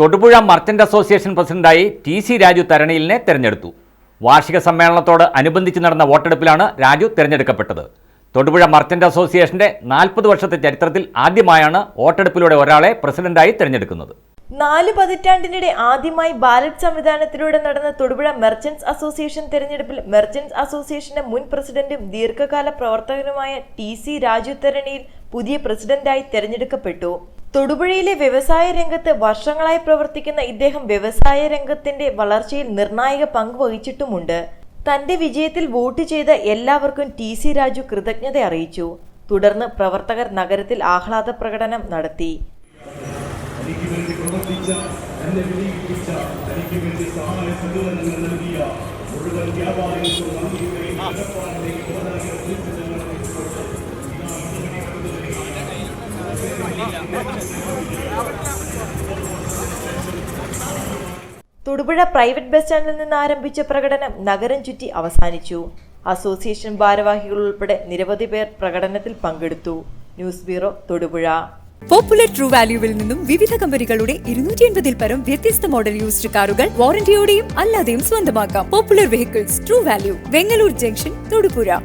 Thodupuzha merchant association പ്രസിഡന്റായി T C Raju തരണീലിനെ തെരഞ്ഞെടുത്തു. വാർഷിക സമ്മേളനത്തോട് അനുബന്ധിച്ച് നടന്ന വോട്ടെടുപ്പിലാണ് രാജു തെരഞ്ഞെടുക്കപ്പെട്ടത്. തൊടുപുഴ മർച്ചന്റ് അസോസിയേഷന്റെ നാൽപ്പത് വർഷത്തെ ചരിത്രത്തിൽ ആദ്യമായാണ് വോട്ടെടുപ്പിലൂടെ ഒരാളെ പ്രസിഡന്റായി തെരഞ്ഞെടുക്കുന്നത്. നാല് പതിറ്റാണ്ടിനിടെ ആദ്യമായി ബാലറ്റ് സംവിധാനത്തിലൂടെ നടന്ന തൊടുപുഴ മെർച്ചന്റ്സ് അസോസിയേഷൻ തെരഞ്ഞെടുപ്പിൽ മെർച്ചന്റ്സ് അസോസിയേഷന്റെ മുൻ പ്രസിഡന്റും ദീർഘകാല പ്രവർത്തകനുമായ ടി സി രാജു തരണിയിൽ പുതിയ പ്രസിഡന്റായി തെരഞ്ഞെടുക്കപ്പെട്ടു. തൊടുപുഴയിലെ വ്യവസായ രംഗത്ത് വർഷങ്ങളായി പ്രവർത്തിക്കുന്ന ഇദ്ദേഹം വ്യവസായ രംഗത്തിന്റെ വളർച്ചയിൽ നിർണായക പങ്ക് വഹിച്ചിട്ടുമുണ്ട്. തന്റെ വിജയത്തിൽ വോട്ട് ചെയ്ത എല്ലാവർക്കും ടി സി രാജു കൃതജ്ഞത അറിയിച്ചു. തുടർന്ന് പ്രവർത്തകർ നഗരത്തിൽ ആഹ്ലാദ പ്രകടനം നടത്തി. എനിക്ക് തൊടുപുഴ പ്രൈവറ്റ് ബസ് സ്റ്റാൻഡിൽ നിന്ന് ആരംഭിച്ച പ്രകടനം നഗരം ചുറ്റി അവസാനിച്ചു. അസോസിയേഷൻ ഭാരവാഹികൾ ഉൾപ്പെടെ നിരവധി പേർ പ്രകടനത്തിൽ പങ്കെടുത്തു. News bureau Thodupuzha. Popular true വാല്യൂവിൽ നിന്നും വിവിധ കമ്പനികളുടെ ഇരുന്നൂറ്റി എൺപതിൽ പരം വ്യത്യസ്ത മോഡൽ യൂസ്ഡ് കാറുകൾ വാറന്റിയോടെയും അല്ലാതെയും സ്വന്തമാക്കാം. Popular vehicles true value Vengalloor junction Thodupuzha.